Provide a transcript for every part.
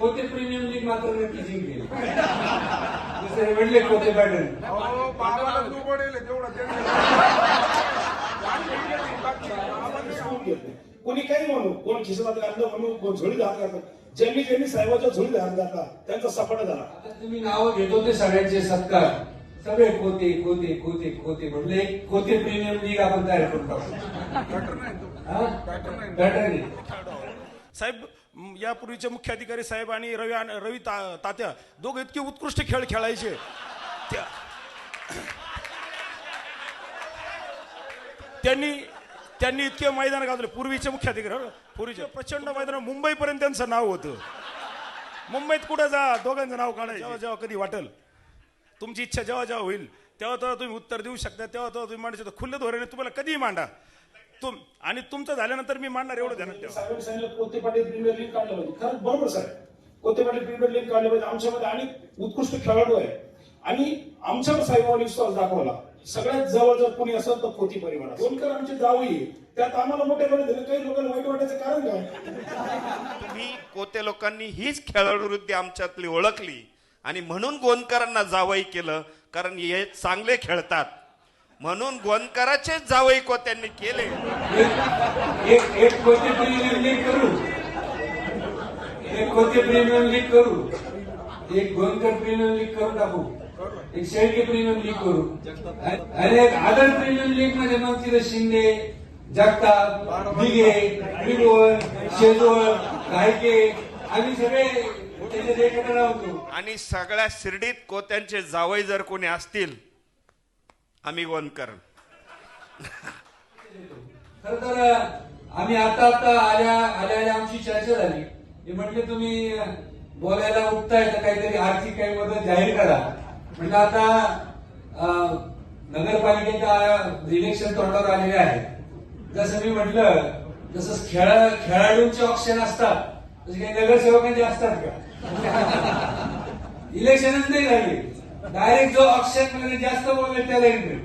कोते premium league मात्र नक्की जिंकेल. दुसरे म्हणले कोते त्यांनी कोणी काही म्हणू कोण खिशात घातलं म्हणू कोण झोळीत हात घातलं. ज्यांनी ज्यांनी साहेबाच्या झोळीत हात घातला. त्यांचा सपाटा झाला. आता तुम्ही नावं घेतो ते सगळ्यांचे सत्कार. सगळे कोते कोते कोते कोते म्हणले कोते प्रीमियम लीग आपण तयार करून टाकू. हा? पॅटर्न आहे साहेब यापूर्वीचे मुख्य अधिकारी साहेब आणि रवी आणि- रवी ता- तात्या दोघं इतके उत्कृष्ट खेळ खेळायचे. त्या- त्यांनी त्यांनी इतके मैदान गाजले. पूर्वीचे मुख्य अधिकारी हो, पूर्वीचे. प्रचंड मैदान मुंबईपर्यंत त्यांचं नाव होतं. मुंबईत कुठं जा दोघांचं नाव काढा. जेव्हा जेव्हा कधी वाटेल. तुमची इच्छा जेव्हा जेव्हा होईल तेव्हा तेव्हा तुम्ही उत्तर देऊ शकता तेव्हा तेव्हा तुम्ही मांडू शकता. खुल्ले धोरणे तुम्हाला कधीही मांडा. तुम आणि तुमचं झाल्यानंतर मी मांडणार एवढं ध्यानात ठेवा. सांगितलं कोते पाटील प्रीमियर लीग काढलं पाहिजे? खरंच बरोबर साहेब. कोते पाटील प्रीमियर लीग काढलं पाहिजे? आमच्यामध्ये अनेक उत्कृष्ट खेळाडू आहे आणि आमच्यावर साहेबांनी विश्वास दाखवला. सगळ्यात जवळ जर कोणी असेल तर कोती परिवार दोनकर आमचे जावई. त्यात आम्हाला मोठे बरे दिले. काही लोकांना वाईट वाटायचं कारण काय? तुम्ही कोते लोकांनी हीच खेळाडू वृत्ती आमच्यातली ओळखली. आणि म्हणून गोंदकरांना जावई केलं. कारण हे चांगले खेळतात. म्हणून गोंदकराचे जावई कोत्यांनी केले. एक एक प्रीमियम लीग करू. एक कोते प्रीमियम लीग करू. एक गोंदकर प्रीमियम लीग करून टाकू. एक शेळके प्रीमियम लीग करू. आणि एक आदर प्रीमियम लीगमध्ये मग तिथे शिंदे जगताप दिघे त्रिभुवन शेजवळ गायके आम्ही सगळे आणि सगळ्या शिर्डीत कोत्यांचे जावई जर कोणी असतील आम्ही गोंदकर खर तर आम्ही आता आता आल्या आल्या आमची चर्चा झाली. हे म्हटले तुम्ही बोलायला उठताय तर काहीतरी आर्थिक काही मदत जाहीर करा. म्हटलं आता नगरपालिकेच्या इलेक्शन तोंडावर आलेले आहे जसं मी म्हटलं जसं खेळा खेळाडूंचे ऑप्शन असतात तसे काही नगरसेवकांचे असतात का? इलेक्शनच नाही झाली. डायरेक्ट जो ऑप्शनमध्ये जास्त बोलले त्याला एंट्री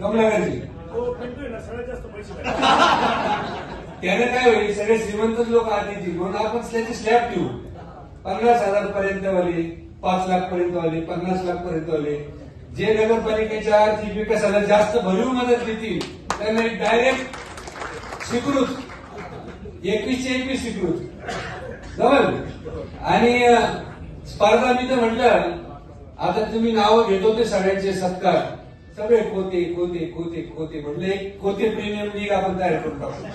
कमलाकरची त्याने काय होईल सगळे श्रीमंत लोक आत येतील म्हणून आपण त्याची स्लॅब ठेवू. पन्नास हजार पर्यंत वाले पाच लाख पर्यंत वाले पन्नास लाख पर्यंत वाले. जे नगरपालिकेच्या आर्थिक विकासाला जास्त भरीव मदत देतील त्यांना डायरेक्ट स्वीकृत एकवीसशे एकवीस स्वीकृत. जवळ आणि स्पर्धा मी तर म्हटलं आता तुम्ही नावं घेतो ते सगळ्यांचे सत्कार. सगळे कोते कोते कोते कोते म्हणले एक कोते प्रीमियम लीग आपण तयार करून टाकू.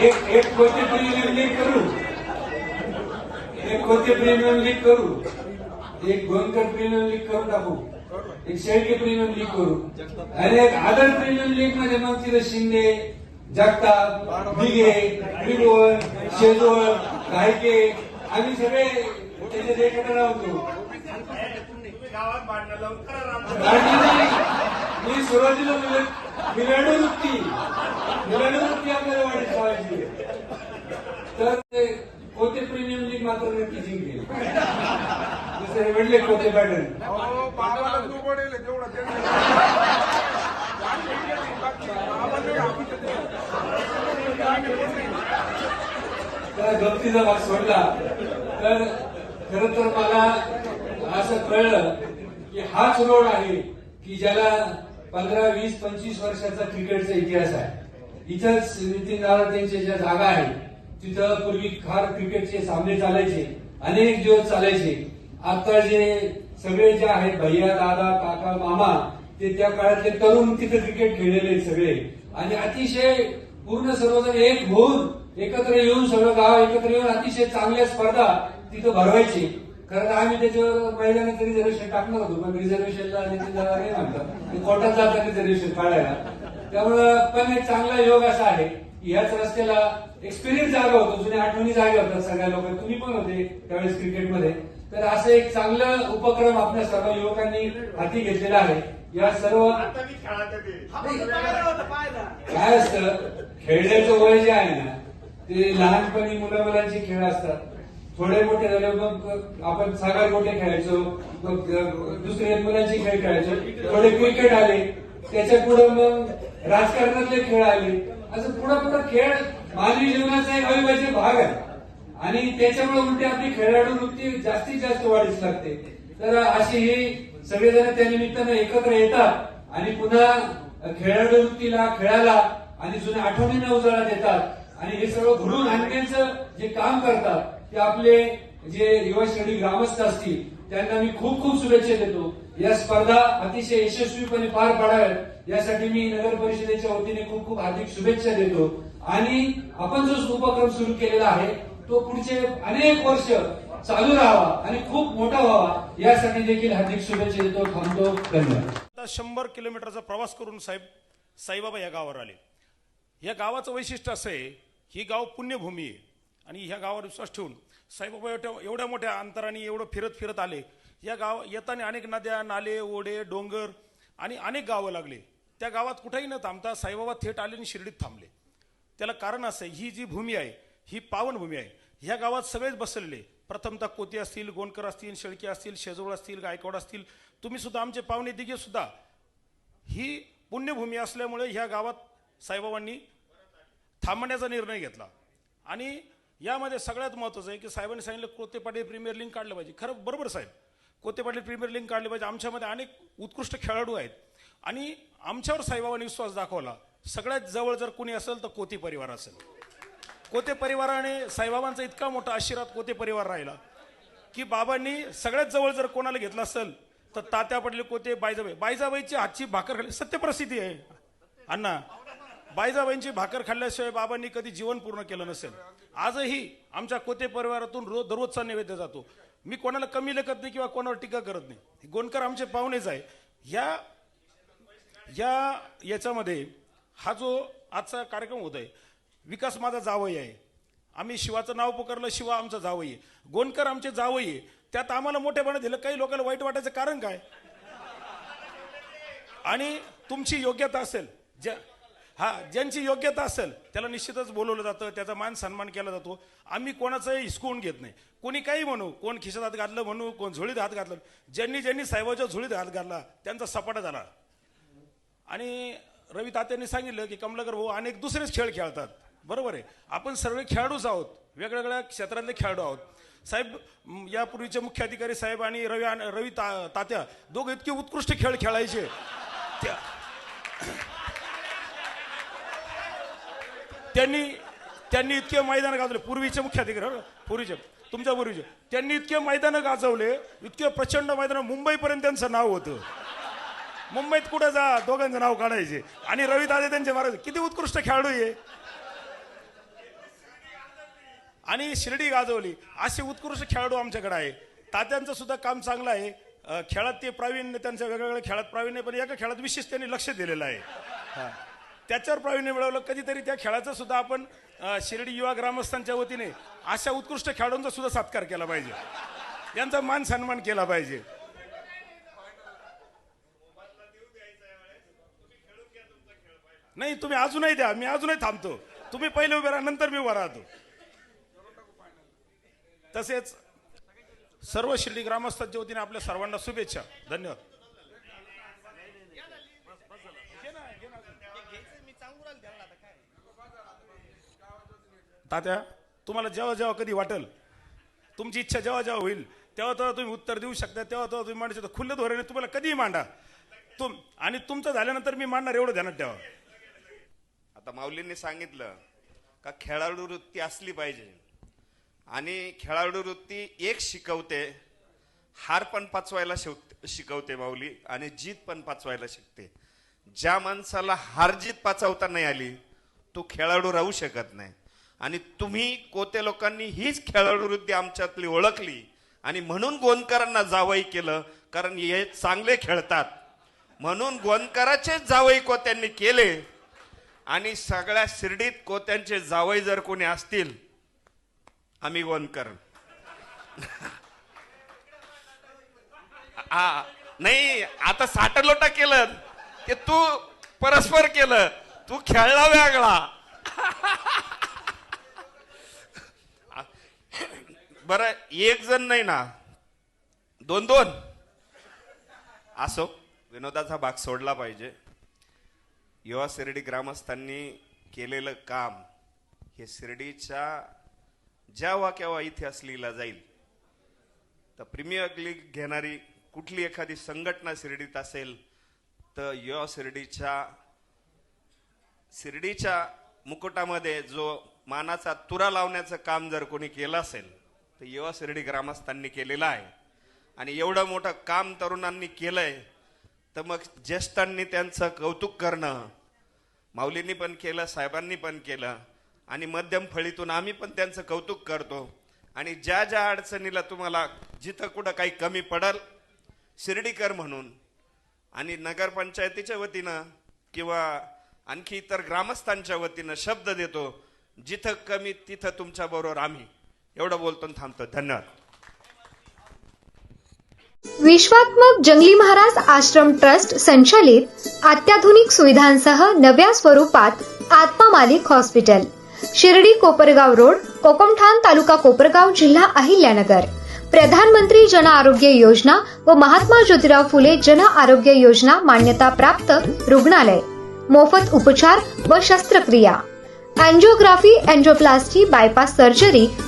एक- एक कोते प्रीमियम लीग करू. एक कोते प्रीमियम लीग करू. एक गोंदकर प्रीमियम लीग करून टाकू. एक शेळके प्रीमियम लीग करू. आणि एक आदर प्रीमियम लीगमध्ये मग तिथे शिंदे जगताप दिघे त्रिभुवन शेजवळ गायके आम्ही सगळे राहतो भांडण नाही. मी सुरुवातीला मिलाडू वृत्ती मिलाडू वृत्ती आपल्याला वाढीत ठेवायची तर ते कोते प्रीमियम लीग मात्र नक्की जिंकेल. दुसरे म्हणले कोते पॅटर्न तेवढं त्यांनी तर गमतीचा भाग सोडला. तर खर तर मला असं कळलं की हाच रोड आहे की ज्याला पंधरा वीस पंचवीस वर्षाचा क्रिकेटचा इतिहास आहे. इथंच नितीन नारायणच्या त्यांच्या ज्या जागा आहेत तिथं पूर्वी खार क्रिकेटचे सामने चालायचे अनेक दिवस चालायचे. आता जे सगळे जे आहेत भैया दादा काका मामा ते त्या काळातले तरुण तिथे क्रिकेट खेळलेले सगळे. आणि अतिशय पूर्ण सर्वजण एक होऊन एकत्र येऊन सगळं गाव एकत्र येऊन अतिशय चांगल्या स्पर्धा तिथं भरवायची. खरं तर आम्ही त्याच्यावर महिलांना रिझर्वेशन टाकणार होतो पण रिझर्वेशनला नाही म्हणतात. कोर्टात जातात रिझर्वेशन काढायला. त्यामुळं पण एक चांगला योग असा आहे की ह्याच रस्त्याला एक्सपिरियन्स जागा होतो. जुन्या आठवणी जागा होतात सगळ्या लोक. तुम्ही पण होते त्यावेळेस क्रिकेटमध्ये तर असं एक चांगलं उपक्रम आपल्या सर्व युवकांनी हाती घेतलेला आहे. या सर्व काय असतं? खेळण्याचं वय जे आहे ना ते लहानपणी मुलं मुलांचे खेळ असतात. थोडे मोठे झाले मग आपण सागर मोठे खेळायचो मग दुसरे मुलांचे खेळ खेळायचो. थोडे क्रिकेट आले त्याच्या पुढे मग राजकारणातले खेळ आले. असं पुढे पुढे खेळ मानवी जीवनाचा एक अविभाज्य भाग आहे. आणि त्याच्यामुळे उलटी आपली खेळाडू वृत्ती जास्तीत जास्त वाढीस लागते. तर अशी ही सगळेजण त्या निमित्तानं एकत्र येतात आणि पुन्हा खेळाडू वृत्तीला खेळाला आणि जुन्या आठवणींना उजाळा देतात. आणि हे सर्व घडून आणण्याचं जे काम करतात ते आपले जे युवा श्रेणी ग्रामस्थ असतील त्यांना मी खूप खूप शुभेच्छा देतो. या स्पर्धा अतिशय यशस्वीपणे पार पाडाव्यात. यासाठी मी नगर परिषदेच्या वतीने खूप खूप हार्दिक शुभेच्छा देतो. आणि आपण जो उपक्रम सुरू केलेला आहे तो पुढचे अनेक वर्ष चालू राहावा आणि खूप मोठा व्हावा यासाठी देखील हार्दिक शुभेच्छा देतो. थांबतो. धन्यवाद. शंभर किलोमीटरचा प्रवास करून साहेब साईबाबा या गावावर आले. या गावाचं वैशिष्ट्य असं आहे ही गाव पुण्यभूमी आहे. आणि ह्या गावावर विश्वास ठेवून साईबाबा एवढ्या एवढ्या मोठ्या अंतराने एवढं फिरत फिरत आले. या गाव येताना अनेक नद्या नाले ओढे डोंगर आणि अनेक गावं लागले. त्या गावात कुठेही न थांबता साईबाबा थेट आले आणि शिर्डीत थांबले. त्याला कारण असं आहे ही जी भूमी आहे ही पावनभूमी आहे. ह्या गावात सगळेच बसलेले. प्रथमतः कोती असतील गोंडकर असतील शेळके असतील शेजवळ असतील गायकवाड असतील तुम्ही सुद्धा आमचे पाहुणे दिघे सुद्धा. ही पुण्यभूमी असल्यामुळे ह्या गावात साईबाबांनी थांबण्याचा निर्णय घेतला. आणि यामध्ये सगळ्यात महत्त्वाचं आहे की साहेबांनी सांगितलं कोते पाटील प्रीमियर लीग काढलं पाहिजे. खरं बरोबर साहेब. कोते पाटील प्रीमियर लीग काढली पाहिजे. आमच्यामध्ये अनेक उत्कृष्ट खेळाडू आहेत. आणि आमच्यावर साईबाबांनी विश्वास दाखवला सगळ्यात जवळ जर कोणी असेल तर कोती परिवार असेल. कोते परिवाराने साईबाबांचा इतका मोठा आशीर्वाद कोते परिवार राहिला की बाबांनी सगळ्यात जवळ जर कोणाला घेतलं असेल तर तात्या पडले कोते बायजाबाई. बायजाबाईची हातची भाकर खाली सत्यप्रसिद्धी आहे. अण्णा बायजाबाईंची भाकर खाल्ल्याशिवाय बाबांनी कधी जीवन पूर्ण केलं नसेल. आजही आमच्या कोते परिवारातून रोज दररोजचा नैवेद्य जातो. मी कोणाला कमी लेखत नाही किंवा कोणावर टीका करत नाही. गोंडकर आमचे पाहुणेच आहे. या या याच्यामध्ये हा जो आजचा कार्यक्रम होत आहे विकास माझा जावई आहे. आम्ही शिवाचं नाव पुकारलं शिवा आमचं जावई आहे. गोंडकर आमचे जावई आहे. त्यात आम्हाला मोठेपणा दिलं काही लोकांना वाईट वाटायचं कारण काय? आणि तुमची योग्यता असेल. ज्या हा ज्यांची योग्यता असेल त्याला निश्चितच बोलवलं जातं त्याचा मान सन्मान केला जातो. आम्ही कोणाचंही हिसकवून घेत नाही. कोणी काही म्हणू कोण खिशात हात घातलं म्हणू कोण झोळीत हात घातलं ज्यांनी ज्यांनी साहेबाच्या झोळीत हात घातला त्यांचा सपाटा झाला. आणि रवी तात्यांनी सांगितलं की कमलाकर भाऊ अनेक दुसरेच खेळ खेळतात. बरोबर आहे. आपण सर्व खेळाडूच आहोत. वेगवेगळ्या क्षेत्रातले खेळाडू आहोत. साहेब यापूर्वीचे मुख्य अधिकारी साहेब आणि रवी आणि- रवी ता तात्या दोघं इतके उत्कृष्ट खेळ खेळायचे. त्या- त्यांनी त्यांनी इतके मैदान गाजवले. पूर्वीचे मुख्याधिकारी हो, पूर्वीचे तुमच्या पूर्वीचे. त्यांनी इतके मैदान गाजवले इतके प्रचंड मैदान मुंबईपर्यंत त्यांचं नाव होतं. मुंबईत कुठं जा दोघांचं नाव काढायचे. आणि रवी दादे त्यांचे महाराज किती उत्कृष्ट खेळाडू आहे आणि शिर्डी गाजवली. असे उत्कृष्ट खेळाडू आमच्याकडे आहे. तात्यांचं सुद्धा काम चांगलं आहे. खेळात ते प्रावीण्य त्यांच्या वेगवेगळ्या खेळात प्रावीण्य पण एका खेळात विशेष त्यांनी लक्ष दिलेलं आहे. हा. त्याच्यावर प्रावीण्य मिळवलं. कधीतरी त्या खेळाचा सुद्धा आपण शिर्डी युवा ग्रामस्थांच्या वतीने अशा उत्कृष्ट खेळाडूंचा सुद्धा सत्कार केला पाहिजे. यांचा मान सन्मान केला पाहिजे. नाही तुम्ही अजूनही द्या. मी अजूनही थांबतो. तुम्ही पहिले उभे राहा नंतर मी उभा राहतो. तसेच सर्व शिर्डी ग्रामस्थांच्या वतीने आपल्या सर्वांना शुभेच्छा. धन्यवाद. तात्या तुम्हाला जेव्हा जेव्हा कधी वाटेल तुमची इच्छा जेव्हा जेव्हा होईल तेव्हा तेव्हा तुम्ही उत्तर देऊ शकता तेव्हा तेव्हा तुम्ही मांडू शकता. खुल्ल धोरणे तुम्हाला कधीही मांडा. तुम आणि तुमचं झाल्यानंतर मी मांडणार एवढं ध्यानात ठेवा. आता माऊलींनी सांगितलं का खेळाडू वृत्ती असली पाहिजे. आणि खेळाडू वृत्ती एक शिकवते हार पण पाचवायला शिव- शिकवते माऊली आणि जीत पण पाचवायला शिकते. ज्या माणसाला हार जीत पाचवता नाही आली तो खेळाडू राहू शकत नाही. आणि तुम्ही कोते लोकांनी हीच खेळाडूवृत्ती आमच्यातली ओळखली. आणि म्हणून गोंदकरांना जावई केलं कारण हे चांगले खेळतात. म्हणून गोंदकराचेच जावई कोत्यांनी केले. आणि सगळ्या शिर्डीत कोत्यांचे जावई जर कोणी असतील आम्ही गोंदकर. आ, नाही आता साठ लोटा केलं. ते तू परस्पर केलं. तू खेळला वेगळा. बरं एक जण नाही ना. दोन दोन. असो विनोदाचा भाग सोडला पाहिजे. युवा शिर्डी ग्रामस्थांनी केलेलं काम हे शिर्डीच्या जेव्हा केव्हा इतिहास लिहिला जाईल तर प्रीमियर लीग घेणारी कुठली एखादी संघटना शिर्डीत असेल तर युवा शिर्डीच्या शिर्डीच्या मुकुटामध्ये जो मानाचा तुरा लावण्याचं काम जर कोणी केलं असेल तर युवा शिर्डी ग्रामस्थांनी केलेलं आहे. आणि एवढं मोठं काम तरुणांनी केलंय तर मग ज्येष्ठांनी त्यांचं कौतुक करणं माऊलींनी पण केलं साहेबांनी पण केलं आणि मध्यम फळीतून आम्ही पण त्यांचं कौतुक करतो. आणि ज्या ज्या अडचणीला तुम्हाला जिथं कुठं काही कमी पडल शिर्डीकर म्हणून आणि नगरपंचायतीच्या वतीनं किंवा आणखी इतर ग्रामस्थांच्या वतीनं शब्द देतो जिथं कमी तिथं तुमच्याबरोबर आम्ही. एवढं बोलतो थांबतो. धन्यवाद. विश्वात्मक जंगली महाराज आश्रम ट्रस्ट संचालित अत्याधुनिक सुविधांसह नव्या स्वरूपात आत्मा मालिक हॉस्पिटल. शिर्डी कोपरगाव रोड कोकमठाण तालुका कोपरगाव जिल्हा अहिल्यानगर. प्रधानमंत्री जन आरोग्य योजना व महात्मा ज्योतिराव फुले जन आरोग्य योजना मान्यता प्राप्त रुग्णालय. मोफत उपचार व शस्त्रक्रिया. Angiography angioplasty bypass surgery